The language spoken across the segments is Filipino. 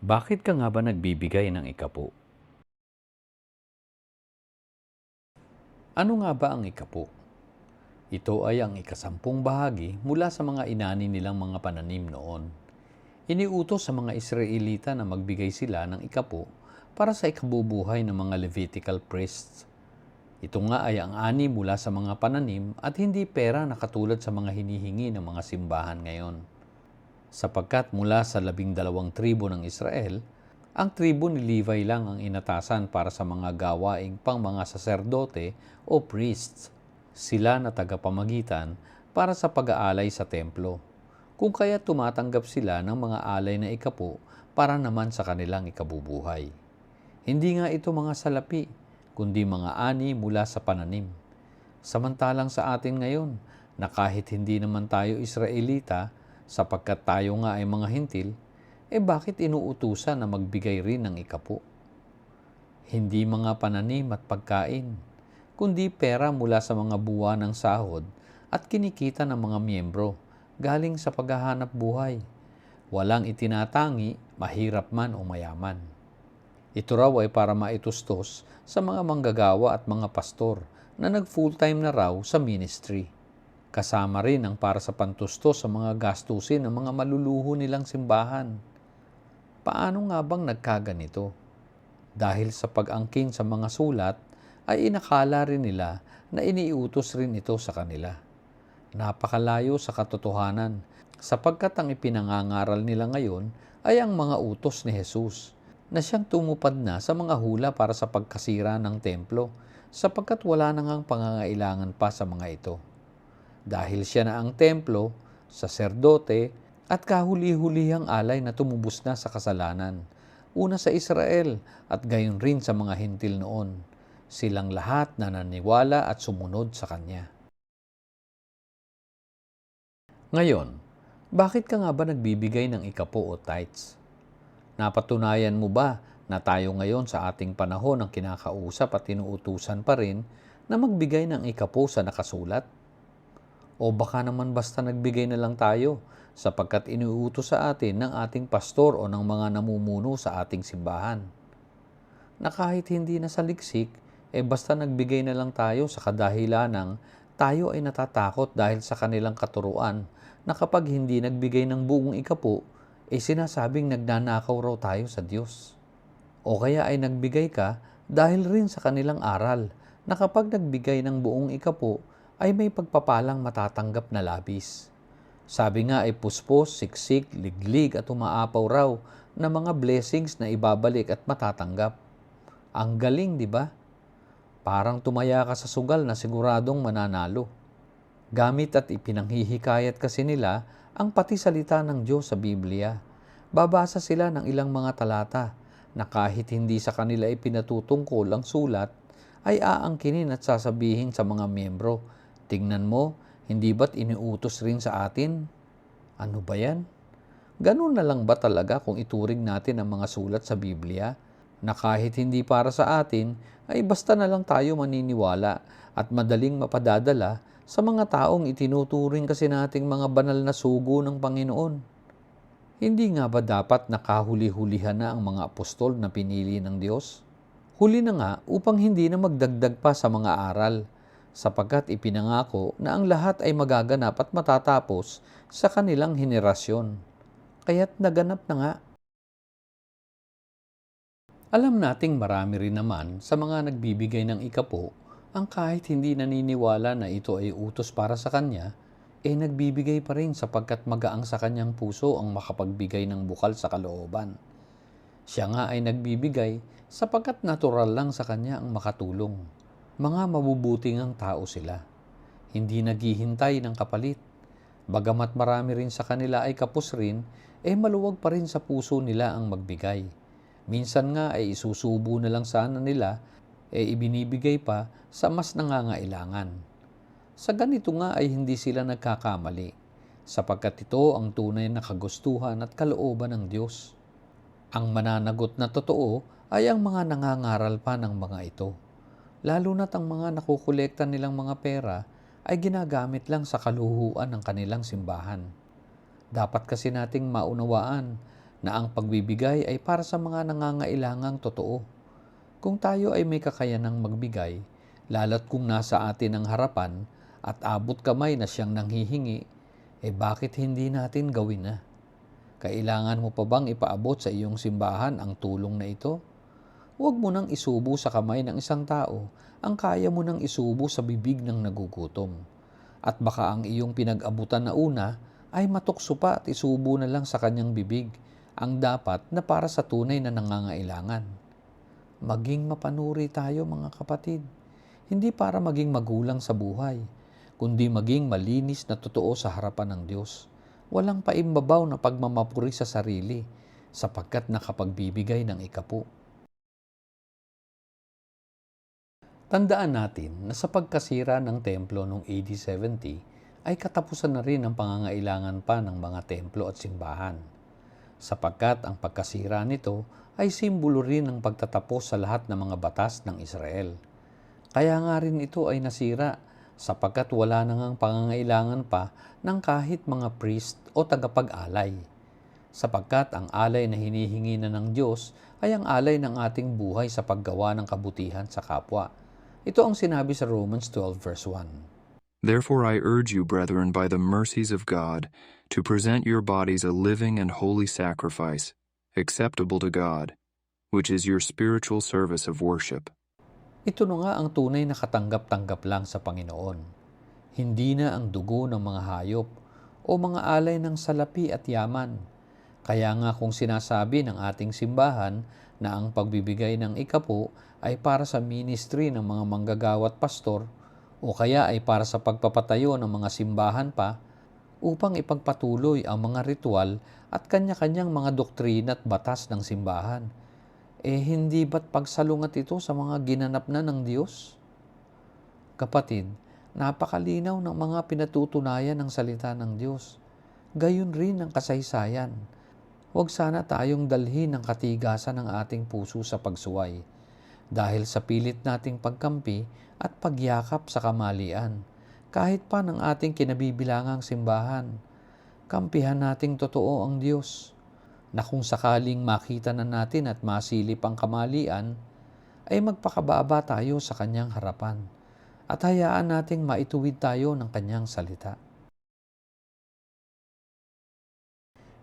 Bakit ka nga ba nagbibigay ng ikapo? Ano nga ba ang ikapo? Ito ay ang ikasampung bahagi mula sa mga inani nilang mga pananim noon. Iniutos sa mga Israelita na magbigay sila ng ikapo para sa ikabubuhay ng mga Levitical priests. Ito nga ay ang ani mula sa mga pananim at hindi pera na katulad sa mga hinihingi ng mga simbahan ngayon sapagkat mula sa labing dalawang tribo ng Israel, ang tribo ni Levi lang ang inatasan para sa mga gawaing pang mga saserdote o priests. Sila na tagapamagitan para sa pag-aalay sa templo. Kung kaya tumatanggap sila ng mga alay na ikapo para naman sa kanilang ikabubuhay. Hindi nga ito mga salapi, kundi mga ani mula sa pananim. Samantalang sa atin ngayon, na kahit hindi naman tayo Israelita, sapagkat tayo nga ay mga hintil, eh bakit inuutusan na magbigay rin ng ikapo? Hindi mga pananim at pagkain, kundi pera mula sa mga buwan ng sahod at kinikita ng mga miyembro galing sa paghahanap buhay. Walang itinatangi, mahirap man o mayaman. Ito raw ay para maitustos sa mga manggagawa at mga pastor na nag full-time na raw sa ministry. Kasama rin ang para sa pantusto sa mga gastusin ng mga maluluho nilang simbahan. Paano nga bang nagkaganito? Dahil sa pag-angkin sa mga sulat, ay inakala rin nila na iniutos rin ito sa kanila. Napakalayo sa katotohanan sapagkat ang ipinangangaral nila ngayon ay ang mga utos ni Jesus na siyang tumupad na sa mga hula para sa pagkasira ng templo sapagkat wala nang ang pangangailangan pa sa mga ito dahil siya na ang templo, saserdote, at kahuli-hulihang alay na tumubos na sa kasalanan. Una sa Israel at gayon rin sa mga hintil noon. Silang lahat na naniwala at sumunod sa Kanya. Ngayon, bakit ka nga ba nagbibigay ng ikapo o tithes? Napatunayan mo ba na tayo ngayon sa ating panahon ang kinakausap at tinuutusan pa rin na magbigay ng ikapo sa nakasulat? O baka naman basta nagbigay na lang tayo sapagkat iniuutos sa atin ng ating pastor o ng mga namumuno sa ating simbahan. Na kahit hindi na sa liksik, eh basta nagbigay na lang tayo sa kadahilan ng tayo ay natatakot dahil sa kanilang katuruan na kapag hindi nagbigay ng buong ikapo, eh sinasabing nagnanakaw raw tayo sa Diyos. O kaya ay nagbigay ka dahil rin sa kanilang aral na kapag nagbigay ng buong ikapo, ay may pagpapalang matatanggap na labis. Sabi nga ay puspos, siksik, liglig at umaapaw raw na mga blessings na ibabalik at matatanggap. Ang galing, di ba? Parang tumaya ka sa sugal na siguradong mananalo. Gamit at ipinanghihikayat kasi nila ang pati salita ng Diyos sa Biblia. Babasa sila ng ilang mga talata na kahit hindi sa kanila ipinatutungkol ang sulat, ay aangkinin at sasabihin sa mga miyembro, Tingnan mo, hindi ba't iniutos rin sa atin? Ano ba yan? Ganun na lang ba talaga kung ituring natin ang mga sulat sa Biblia na kahit hindi para sa atin, ay basta na lang tayo maniniwala at madaling mapadadala sa mga taong itinuturing kasi nating mga banal na sugo ng Panginoon. Hindi nga ba dapat nakahuli-hulihan na ang mga apostol na pinili ng Diyos? Huli na nga upang hindi na magdagdag pa sa mga aral sapagkat ipinangako na ang lahat ay magaganap at matatapos sa kanilang henerasyon. Kaya't naganap na nga. Alam nating marami rin naman sa mga nagbibigay ng ikapo ang kahit hindi naniniwala na ito ay utos para sa kanya, eh nagbibigay pa rin sapagkat magaang sa kanyang puso ang makapagbigay ng bukal sa kalooban. Siya nga ay nagbibigay sapagkat natural lang sa kanya ang makatulong mga mabubuting ang tao sila. Hindi naghihintay ng kapalit. Bagamat marami rin sa kanila ay kapos rin, eh maluwag pa rin sa puso nila ang magbigay. Minsan nga ay isusubo na lang sana nila, eh ibinibigay pa sa mas nangangailangan. Sa ganito nga ay hindi sila nagkakamali, sapagkat ito ang tunay na kagustuhan at kalooban ng Diyos. Ang mananagot na totoo ay ang mga nangangaral pa ng mga ito lalo na't ang mga nakukolekta nilang mga pera ay ginagamit lang sa kaluhuan ng kanilang simbahan. Dapat kasi nating maunawaan na ang pagbibigay ay para sa mga nangangailangang totoo. Kung tayo ay may kakayanang magbigay, lalo't kung nasa atin ang harapan at abot kamay na siyang nanghihingi, eh bakit hindi natin gawin na? Kailangan mo pa bang ipaabot sa iyong simbahan ang tulong na ito? Huwag mo nang isubo sa kamay ng isang tao ang kaya mo nang isubo sa bibig ng nagugutom. At baka ang iyong pinag-abutan na una ay matukso pa at isubo na lang sa kanyang bibig ang dapat na para sa tunay na nangangailangan. Maging mapanuri tayo mga kapatid, hindi para maging magulang sa buhay, kundi maging malinis na totoo sa harapan ng Diyos. Walang paimbabaw na pagmamapuri sa sarili, sapagkat nakapagbibigay ng ikapu. Tandaan natin na sa pagkasira ng templo noong AD 70 ay katapusan na rin ang pangangailangan pa ng mga templo at simbahan. Sapagkat ang pagkasira nito ay simbolo rin ng pagtatapos sa lahat ng mga batas ng Israel. Kaya nga rin ito ay nasira sapagkat wala na ngang pangangailangan pa ng kahit mga priest o tagapag-alay. Sapagkat ang alay na hinihingi na ng Diyos ay ang alay ng ating buhay sa paggawa ng kabutihan sa kapwa. Ito ang sinabi sa Romans 12 verse 1. Therefore I urge you, brethren, by the mercies of God, to present your bodies a living and holy sacrifice, acceptable to God, which is your spiritual service of worship. Ito na nga ang tunay na katanggap-tanggap lang sa Panginoon. Hindi na ang dugo ng mga hayop o mga alay ng salapi at yaman. Kaya nga kung sinasabi ng ating simbahan na ang pagbibigay ng ikapo ay para sa ministry ng mga manggagawat pastor o kaya ay para sa pagpapatayo ng mga simbahan pa upang ipagpatuloy ang mga ritual at kanya-kanyang mga doktrina at batas ng simbahan. Eh hindi ba't pagsalungat ito sa mga ginanap na ng Diyos? Kapatid, napakalinaw ng mga pinatutunayan ng salita ng Diyos. Gayon rin ang kasaysayan. Huwag sana tayong dalhin ng katigasan ng ating puso sa pagsuway dahil sa pilit nating pagkampi at pagyakap sa kamalian. Kahit pa ng ating kinabibilangang simbahan, kampihan nating totoo ang Diyos na kung sakaling makita na natin at masilip ang kamalian, ay magpakababa tayo sa kanyang harapan at hayaan nating maituwid tayo ng kanyang salita.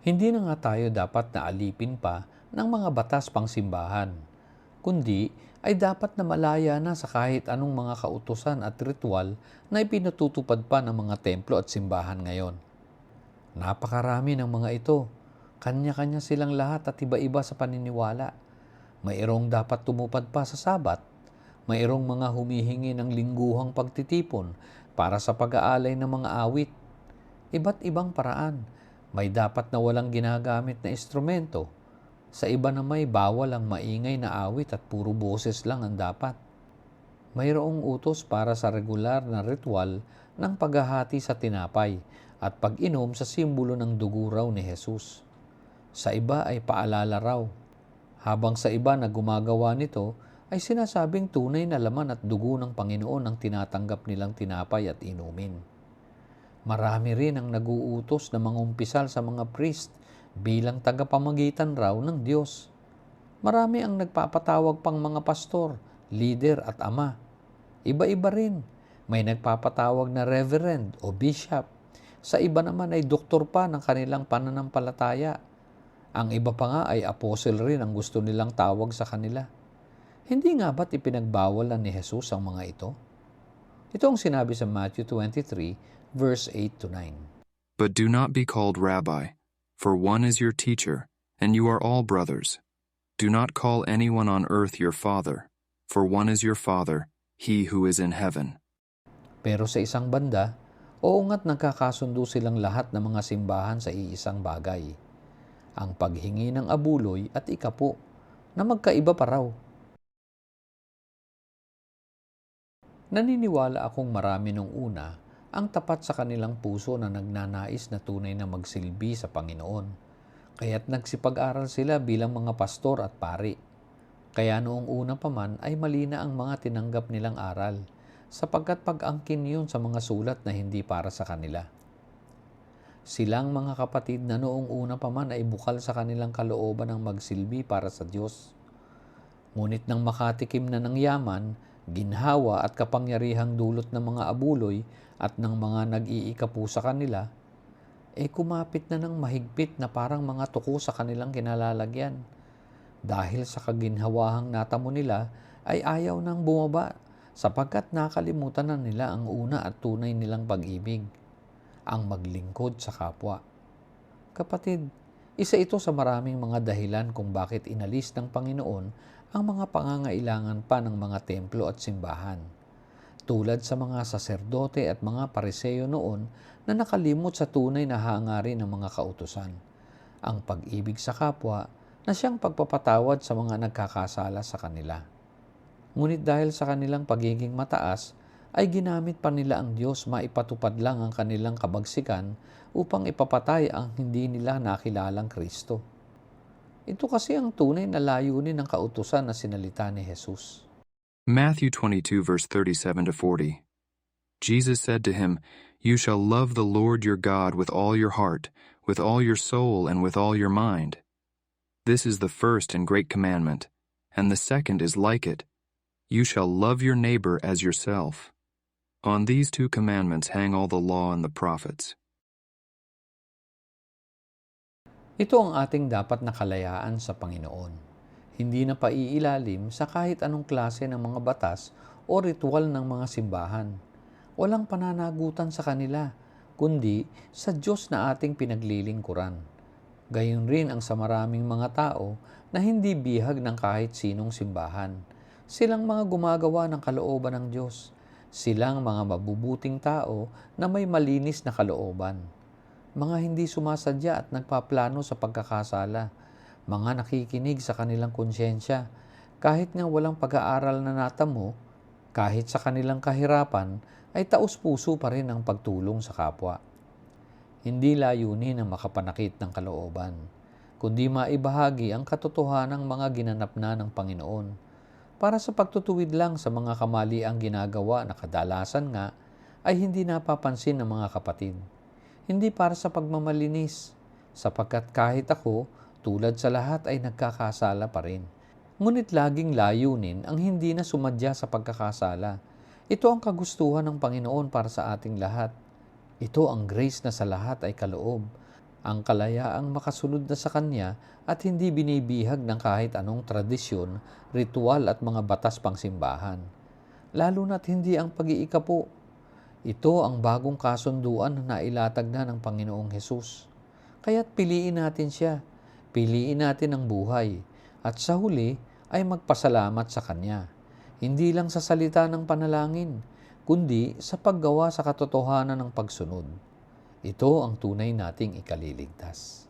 Hindi na nga tayo dapat na alipin pa ng mga batas pang simbahan, kundi ay dapat na malaya na sa kahit anong mga kautusan at ritual na ipinatutupad pa ng mga templo at simbahan ngayon. Napakarami ng mga ito. Kanya-kanya silang lahat at iba-iba sa paniniwala. Mayroong dapat tumupad pa sa sabat. Mayroong mga humihingi ng lingguhang pagtitipon para sa pag-aalay ng mga awit. Iba't ibang paraan. May dapat na walang ginagamit na instrumento sa iba na may bawal ang maingay na awit at puro boses lang ang dapat. Mayroong utos para sa regular na ritual ng paghahati sa tinapay at pag-inom sa simbolo ng dugo raw ni Jesus. Sa iba ay paalala raw. Habang sa iba na gumagawa nito ay sinasabing tunay na laman at dugo ng Panginoon ang tinatanggap nilang tinapay at inumin. Marami rin ang naguutos na mangumpisal sa mga priest bilang tagapamagitan raw ng Diyos. Marami ang nagpapatawag pang mga pastor, leader at ama. Iba-iba rin. May nagpapatawag na reverend o bishop. Sa iba naman ay doktor pa ng kanilang pananampalataya. Ang iba pa nga ay apostle rin ang gusto nilang tawag sa kanila. Hindi nga ba't ipinagbawalan ni Jesus ang mga ito? Ito ang sinabi sa Matthew 23, verse 8 to 9. But do not be called rabbi, for one is your teacher, and you are all brothers. Do not call anyone on earth your father, for one is your father, he who is in heaven. Pero sa isang banda, oo nga't nagkakasundo silang lahat ng mga simbahan sa iisang bagay. Ang paghingi ng abuloy at ikapo na magkaiba pa raw. Naniniwala akong marami nung una ang tapat sa kanilang puso na nagnanais na tunay na magsilbi sa Panginoon. Kaya't nagsipag-aral sila bilang mga pastor at pari. Kaya noong una pa man ay malina ang mga tinanggap nilang aral sapagkat pag-angkin yun sa mga sulat na hindi para sa kanila. Silang mga kapatid na noong una pa man ay bukal sa kanilang kalooban ng magsilbi para sa Diyos. Ngunit nang makatikim na ng yaman, ginhawa at kapangyarihang dulot ng mga abuloy at ng mga nag-iikapu sa kanila, eh kumapit na ng mahigpit na parang mga tuko sa kanilang kinalalagyan. Dahil sa kaginhawahang natamo nila, ay ayaw nang bumaba sapagkat nakalimutan na nila ang una at tunay nilang pag-ibig, ang maglingkod sa kapwa. Kapatid, isa ito sa maraming mga dahilan kung bakit inalis ng Panginoon ang mga pangangailangan pa ng mga templo at simbahan. Tulad sa mga saserdote at mga pariseo noon na nakalimot sa tunay na hangarin ng mga kautusan. Ang pag-ibig sa kapwa na siyang pagpapatawad sa mga nagkakasala sa kanila. Ngunit dahil sa kanilang pagiging mataas, ay ginamit pa nila ang Diyos maipatupad lang ang kanilang kabagsikan upang ipapatay ang hindi nila nakilalang Kristo. Ito kasi ang tunay na layunin ng kautusan na sinalita ni Jesus. Matthew 22, verse 37 to 40. Jesus said to him, You shall love the Lord your God with all your heart, with all your soul, and with all your mind. This is the first and great commandment, and the second is like it. You shall love your neighbor as yourself. On these two commandments hang all the law and the prophets. Ito ang ating dapat na kalayaan sa Panginoon. Hindi na paiilalim sa kahit anong klase ng mga batas o ritual ng mga simbahan. Walang pananagutan sa kanila, kundi sa Diyos na ating pinaglilingkuran. Gayon rin ang sa maraming mga tao na hindi bihag ng kahit sinong simbahan. Silang mga gumagawa ng kalooban ng Diyos. Silang mga mabubuting tao na may malinis na kalooban mga hindi sumasadya at nagpaplano sa pagkakasala, mga nakikinig sa kanilang konsyensya, kahit nga walang pag-aaral na natamo, kahit sa kanilang kahirapan, ay taus-puso pa rin ang pagtulong sa kapwa. Hindi layunin ang makapanakit ng kalooban, kundi maibahagi ang katotohanang mga ginanap na ng Panginoon. Para sa pagtutuwid lang sa mga kamali ang ginagawa na kadalasan nga ay hindi napapansin ng mga kapatid. Hindi para sa pagmamalinis, sapagkat kahit ako, tulad sa lahat ay nagkakasala pa rin. Ngunit laging layunin ang hindi na sumadya sa pagkakasala. Ito ang kagustuhan ng Panginoon para sa ating lahat. Ito ang grace na sa lahat ay kaloob, ang kalayaang makasunod na sa Kanya at hindi binibihag ng kahit anong tradisyon, ritual at mga batas pang simbahan. Lalo na't hindi ang pag-iikapo ito ang bagong kasunduan na nailatag na ng Panginoong Hesus. Kaya't piliin natin siya, piliin natin ang buhay, at sa huli ay magpasalamat sa Kanya. Hindi lang sa salita ng panalangin, kundi sa paggawa sa katotohanan ng pagsunod. Ito ang tunay nating ikaliligtas.